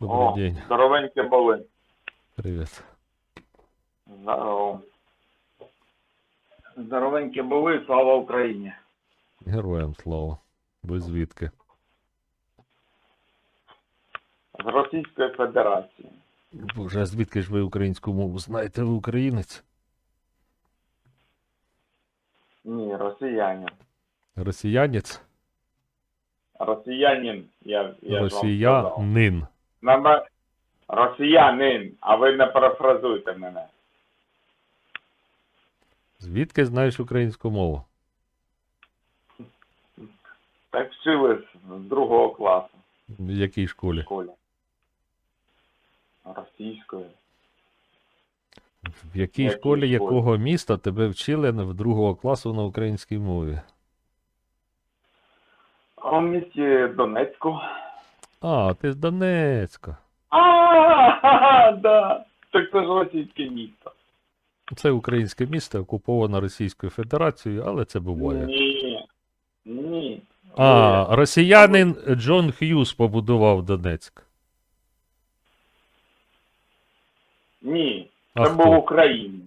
Добрий О, день. здоровенькі були. Привіт. Здорово. Здоровенькі були, слава Україні. Героям слава. Ви звідки? З Російської Федерації. Боже, а звідки ж ви українську мову знаєте? Ви українець? Ні, росіянин. Росіянець? Росіянин, я, я ж вам сказав. Росіянин. Нама- Росіянин, а ви не перефразуйте мене. Звідки знаєш українську мову? Так вчили з другого класу В якій в школі? школі. Російської. В якій школі школі? якого міста тебе вчили в другого класу на українській мові? В місті Донецьку. А, ти з Донецька. А, да. Так це ж російське місто. Це українське місто, окуповане Російською Федерацією, але це буває. Ні. Ні. А, росіянин Джон Х'юз побудував Донецьк. Ні. А Це хто? був Україна.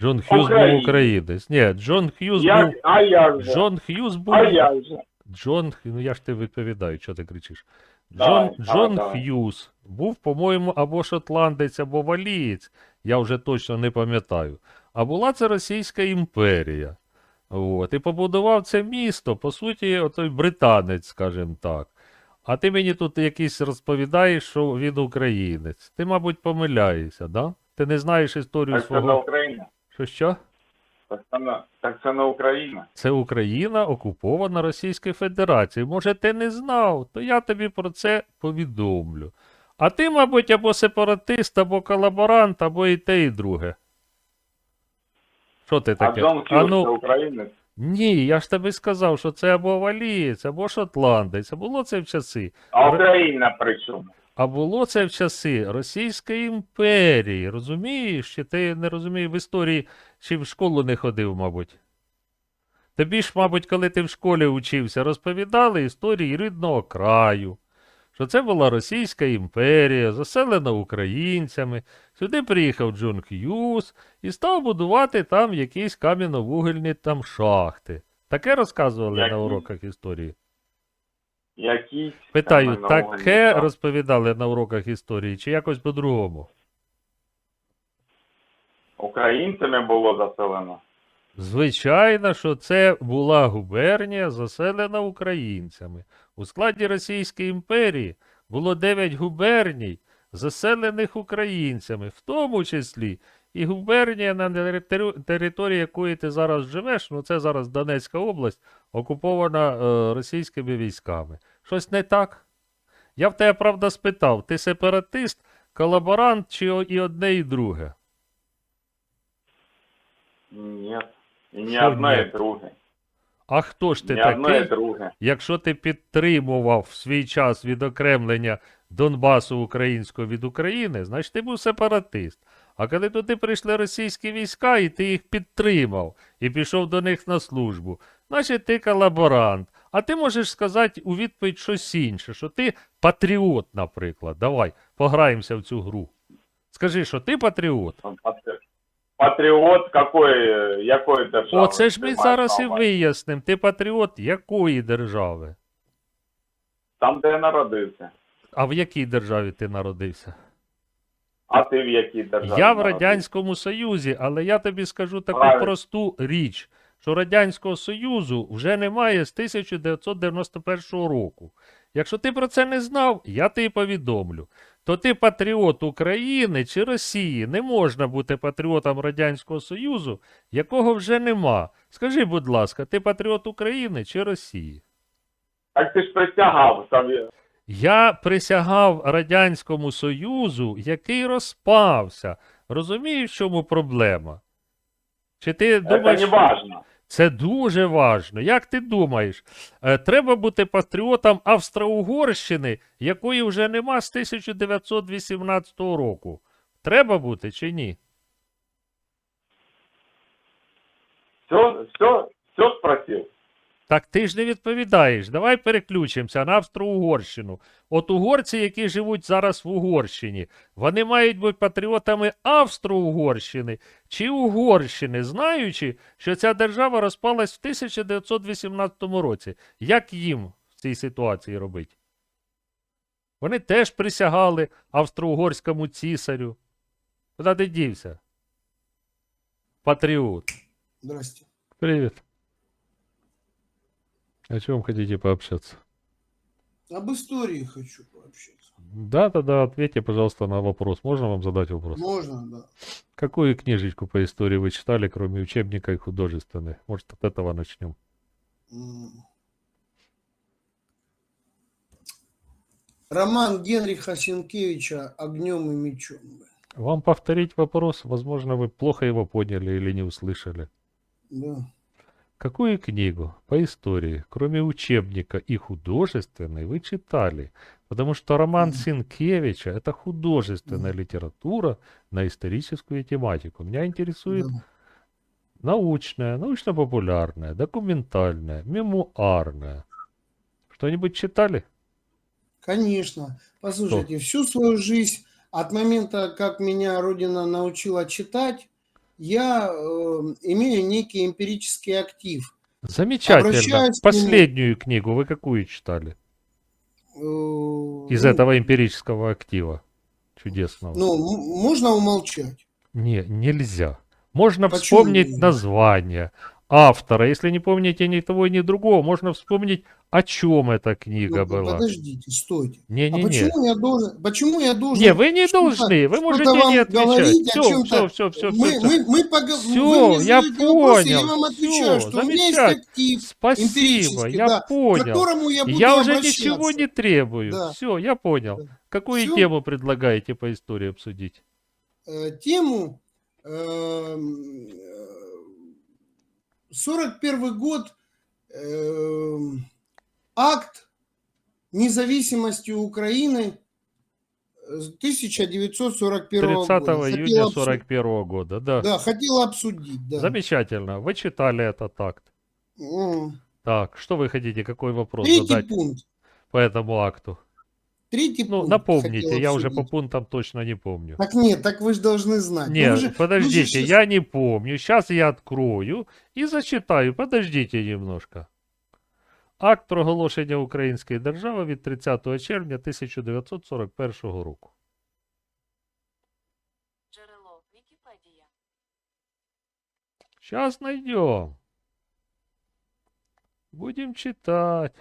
Джон Х'юз був Українець. українець. Ні, Джон Х'юз Як, був. а як же? Джон Х'юз був. А як же? Джон, Х- ну я ж тебе відповідаю, що ти кричиш. Джон, давай, Джон давай. Х'юз був, по-моєму, або шотландець, або валієць, я вже точно не пам'ятаю. А була це Російська імперія. От, і побудував це місто, по суті, отой британець, скажімо так. А ти мені тут якийсь розповідаєш, що він українець. Ти, мабуть, помиляєшся, да? Ти не знаєш історію це свого. Україна. Що що? Так це не, так це не Україна. Це Україна окупована Російською Федерацією. Може, ти не знав, то я тобі про це повідомлю. А ти, мабуть, або сепаратист, або колаборант, або і те, і друге. Що ти А таке? А це ну, українець. ні, я ж тобі сказав, що це або валієць, або шотландець. А було це в часи. А Україна при чому? А було це в часи Російської імперії. Розумієш? Чи ти не розумієш в історії, чи в школу не ходив, мабуть? Тобі ж, мабуть, коли ти в школі учився, розповідали історії рідного краю, що це була Російська імперія, заселена українцями. Сюди приїхав Джон Х'юз і став будувати там якісь кам'яно-вугільні там шахти. Таке розказували Які? на уроках історії. Якісь Питаю, таке розповідали на уроках історії, чи якось по-другому? Українцями було заселено. Звичайно, що це була губернія, заселена українцями. У складі Російської імперії було 9 губерній, заселених українцями, в тому числі і губернія, на території якої ти зараз живеш, ну це зараз Донецька область, окупована е, російськими військами. Щось не так? Я в тебе, правда, спитав, ти сепаратист, колаборант чи і одне, і друге? Ні. Ні одне, і друге. А хто ж ти Ні такий? друге. Якщо ти підтримував в свій час відокремлення Донбасу українського від України, значить ти був сепаратист. А коли туди прийшли російські війська, і ти їх підтримав і пішов до них на службу, значить ти колаборант. А ти можеш сказати у відповідь щось інше, що ти патріот, наприклад. Давай, пограємося в цю гру. Скажи, що ти патріот. Патріот какої, якої держави? Оце ж ми зараз і увазі? вияснимо. Ти патріот якої держави? Там, де я народився. А в якій державі ти народився? А ти в якій державі? Я в? Радянському Союзі, але я тобі скажу таку Правильно. просту річ, що Радянського Союзу вже немає з 1991 року. Якщо ти про це не знав, я тобі повідомлю. То ти патріот України чи Росії. Не можна бути патріотом Радянського Союзу, якого вже нема. Скажи, будь ласка, ти патріот України чи Росії? Так ти ж присягав. Я присягав Радянському Союзу, який розпався. Розумієш, в чому проблема? Чи ти Це думаєш, не важно. це дуже важно. Як ти думаєш, е, треба бути патріотом Австро-Угорщини, якої вже нема з 1918 року? Треба бути чи ні? Все, все, все спросив. Так ти ж не відповідаєш. Давай переключимося на Австро-Угорщину. От угорці, які живуть зараз в Угорщині, вони мають бути патріотами Австро-Угорщини чи Угорщини, знаючи, що ця держава розпалась в 1918 році. Як їм в цій ситуації робити? Вони теж присягали австро-угорському цісарю. Куди ти дівся? Патріот. Здрасте. Привет. О чем хотите пообщаться? Об истории хочу пообщаться. Да, да, да, ответьте, пожалуйста, на вопрос. Можно вам задать вопрос? Можно, да. Какую книжечку по истории вы читали, кроме учебника и художественной? Может, от этого начнем? Роман Генриха Сенкевича «Огнем и мечом». Вам повторить вопрос? Возможно, вы плохо его поняли или не услышали. Да. Какую книгу по истории, кроме учебника и художественной, вы читали? Потому что роман Мгм. Сенкевича – это художественная литература на историческую тематику. Меня интересует научная, научно-популярная, документальная, мемуарная. Что-нибудь читали? Конечно. Послушайте, всю свою жизнь, от момента, как меня Родина научила читать, я э, имею некий эмпирический актив. Замечательно. Обращаюсь к. Последнюю книгу вы какую читали? Э, Из ну, этого эмпирического актива чудесного. Ну, можно умолчать. Не, нельзя. Можно Почему вспомнить нельзя? название автора. Если не помните ни того, ни другого, можно вспомнить, о чем эта книга Ну, была. Подождите, стойте. А Не-не-не. почему я должен? Почему я должен? Не, вы не должны, вы можете не отвечать. говорить о Все, все, все, все, мы, мы, мы пога- Всё, вы я задаете вопросы, я понял, вам отвечаю, всё, что у меня есть замечательно. актив, Спасибо, я да, к понял. которому я буду Я уже обращаться. ничего не требую. Да. Все, я понял. Да. Какую Всё. тему предлагаете по истории обсудить? Э, тему э, 41 год эм, акт независимости Украины с 1941 30 года. Хотел июня обсу- 41 года, да. Да, хотел обсудить, да. Замечательно. Вы читали этот акт. М. Так, что вы хотите, какой вопрос Третий задать пункт. по этому акту? Третий Ну, пункт. напомните, хотел я уже по обсудить. пунктам точно не помню. Так нет, так вы же должны знать. Ну, Нет, вы же- подождите, вы же щас- я не помню. Сейчас я открою и зачитаю. Подождите немножко. Акт проголошення Української держави від 30 червня 1941 року. Джерело Вікіпедія. Сейчас найдем. Будем читать.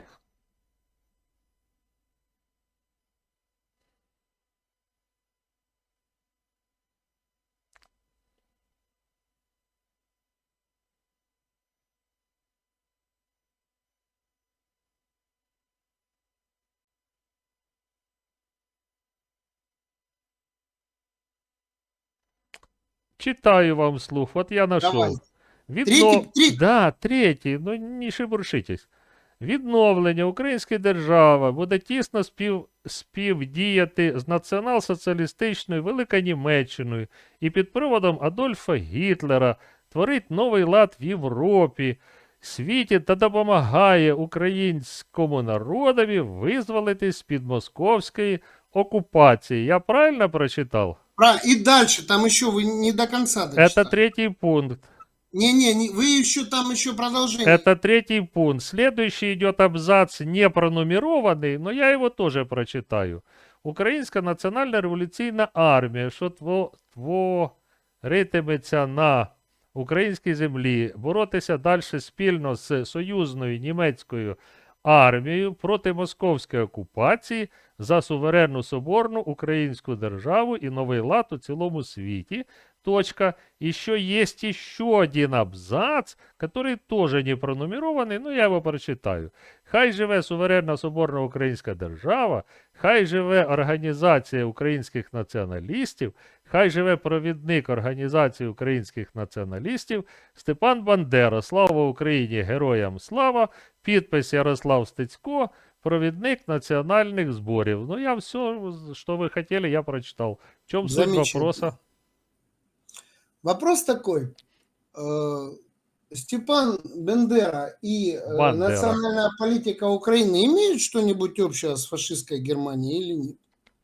Читаю вам вслух. Вот я нашел. Давай. Відно... Третій-. Да, третій, ну не шебуршитесь. Відновлення Української держави буде тісно спів... співдіяти з націонал-соціалістичною Великонімеччиною і під приводом Адольфа Гітлера творить новий лад в Європі, світі та допомагає українському народові визволитись з-під московської окупації. Я правильно прочитав? Правильно. И дальше, там еще вы не до конца дочитали. Это третий пункт. Не-не, не, вы еще там еще продолжение. Это третий пункт. Следующий идет абзац не пронумерованный, но я его тоже прочитаю. Українська національна революційна армія, що тво, творитиметься на українській землі, боротися далі спільно з союзною німецькою армією проти московської окупації за суверенну соборну українську державу і новий лад у цілому світі. Точка. Еще есть еще один абзац, который тоже не пронумерованный, но я его прочитаю. Хай живе суверенна соборна українська держава, хай живе Організація українських націоналістів, хай живе провідник Організації українських націоналістів Степан Бандера. Слава Україні! Героям слава! Підпис Ярослав Стецько, провідник національних зборів. Ну, я все, що ви хотіли, я прочитав. В чому суть Замечательно. вопроса? Вопрос такой. Э, Степан Бендера и э, Бандера. национальная политика Украины имеют что-нибудь общее с фашистской Германией или нет?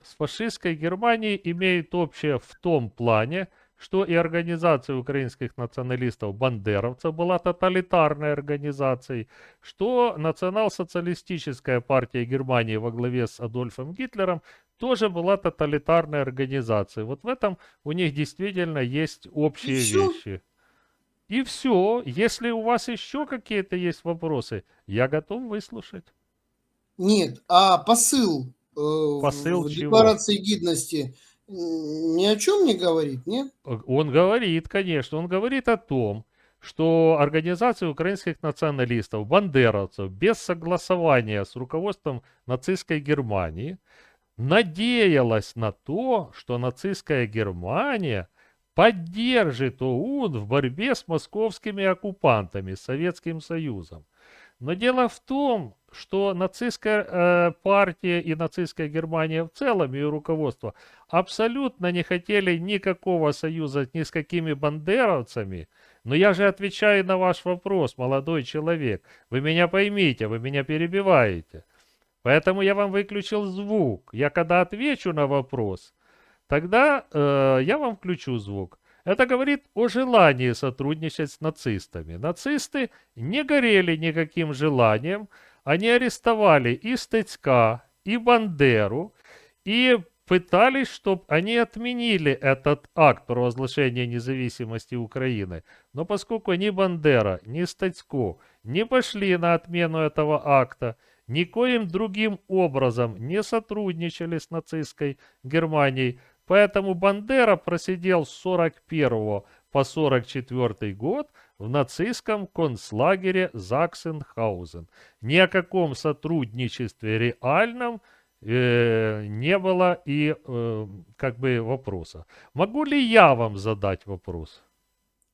С фашистской Германией имеет общее в том плане, что и организация украинских националистов бандеровцев была тоталитарной организацией, что национал-социалистическая партия Германии во главе с Адольфом Гитлером тоже была тоталитарной организацией. Вот в этом у них действительно есть общие И вещи. И все. Если у вас еще какие-то есть вопросы, я готов выслушать. Нет, а посыл, Посыл в чего? декларации гидности м, ни о чем не говорит, нет? Он говорит, конечно, он говорит о том, что организация украинских националистов, бандеровцев, без согласования с руководством нацистской Германии, надеялась на то, что нацистская Германия поддержит ОУН в борьбе с московскими оккупантами, с Советским Союзом. Но дело в том, что нацистская э, партия и нацистская Германия в целом, ее руководство, абсолютно не хотели никакого союза ни с какими бандеровцами. Но я же отвечаю на ваш вопрос, молодой человек. Вы меня поймите, вы меня перебиваете. Поэтому я вам выключил звук. Я когда отвечу на вопрос, тогда э, я вам включу звук. Это говорит о желании сотрудничать с нацистами. Нацисты не горели никаким желанием. Они арестовали и Стецка, и Бандеру, и пытались, чтобы они отменили этот акт провозглашения независимости Украины. Но поскольку ни Бандера, ни Стецко не пошли на отмену этого акта, никоим другим образом не сотрудничали с нацистской Германией, поэтому Бандера просидел с 41 по 44 год в нацистском концлагере Заксенхаузен. Ни о каком сотрудничестве реальном э, не было и э, как бы вопроса. Могу ли я вам задать вопрос?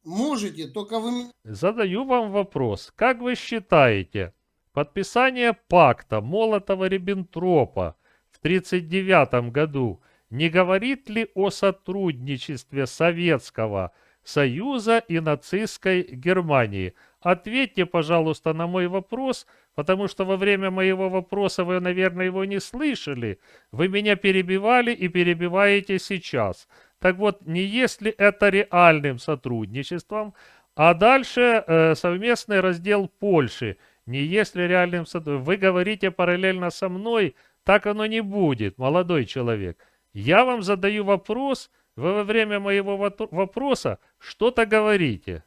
Можете, только вы Задаю вам вопрос. Как вы считаете, подписание пакта Молотова-Риббентропа в 1939 году не говорит ли о сотрудничестве Советского Союза и нацистской Германии? Ответьте, пожалуйста, на мой вопрос, потому что во время моего вопроса вы, наверное, его не слышали. Вы меня перебивали и перебиваете сейчас. Так вот, не есть ли это реальным сотрудничеством, а дальше э, совместный раздел Польши. Не есть ли реальным сотрудничеством? Вы говорите параллельно со мной, так оно не будет, молодой человек. Я вам задаю вопрос, вы во время моего вопроса что-то говорите.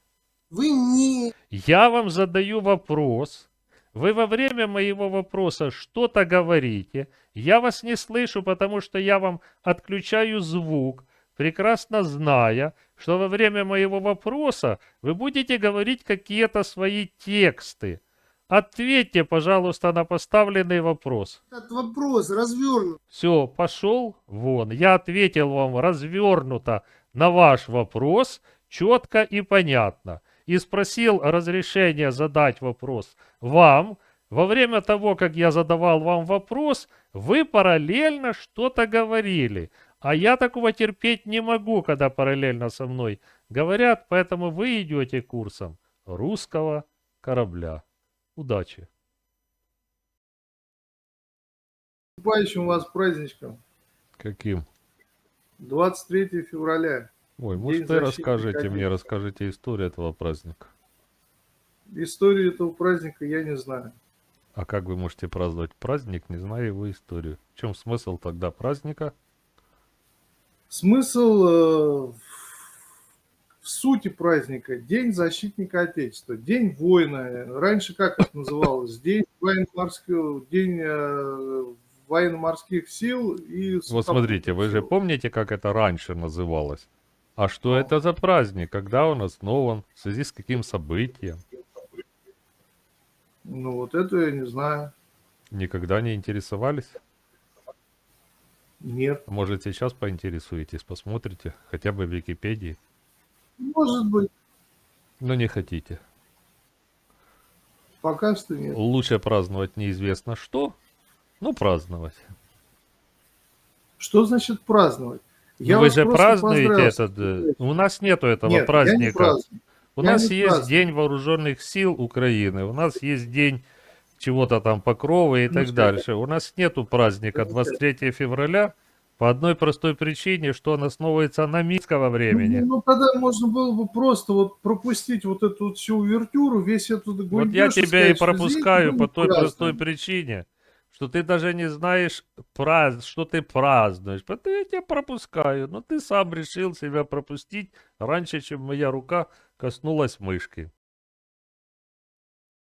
вы не Я вам задаю вопрос. Вы во время моего вопроса что-то говорите. Я вас не слышу, потому что я вам отключаю звук, прекрасно зная, что во время моего вопроса вы будете говорить какие-то свои тексты. Ответьте, пожалуйста, на поставленный вопрос. этот вопрос развернут. Все, пошел вон. Я ответил вам развернуто на ваш вопрос, четко и понятно. И спросил разрешения задать вопрос вам. Во время того, как я задавал вам вопрос, вы параллельно что-то говорили. А я такого терпеть не могу, когда параллельно со мной говорят, поэтому вы идете курсом русского корабля. Удачи! наступающим вас праздничком. Каким? 23 февраля. Ой, День может, вы защитника расскажете мне, расскажите историю этого праздника. Историю этого праздника я не знаю. А как вы можете праздновать праздник, не зная его историю? В чем смысл тогда праздника? Смысл э, в- в сути праздника – День защитника Отечества, День воина. Раньше как это называлось? День военно-морского, День э, военно-морских сил и Вот смотрите, вы же помните, как это раньше называлось? А что это за праздник? Когда он основан? В связи с каким событием? Ну вот это я не знаю. Никогда не интересовались? Нет. Может, сейчас поинтересуетесь, посмотрите, хотя бы в Википедии. Может быть, Но не хотите. пока что нет. Лучше праздновать неизвестно что, но праздновать. Что значит праздновать? Ну, вы вас же празднуете этот... э. У нас нету этого Нет, я не праздника. праздную. У Я нас не есть праздную. День Вооруженных сил Украины, у нас есть День чего-то там Покрова и Ну, так дальше. У нас нету праздника Ну, 23 февраля по одной простой причине, что он основывается на минского времени. Ну, ну, тогда можно было бы просто вот пропустить вот эту вот всю увертюру, весь этот Вот гундеж я тебя и пропускаю по той празднуем. простой причине, что ты даже не знаешь, празд... что ты празднуешь. Поэтому я тебя пропускаю. Но ты сам решил себя пропустить раньше, чем моя рука коснулась мышки.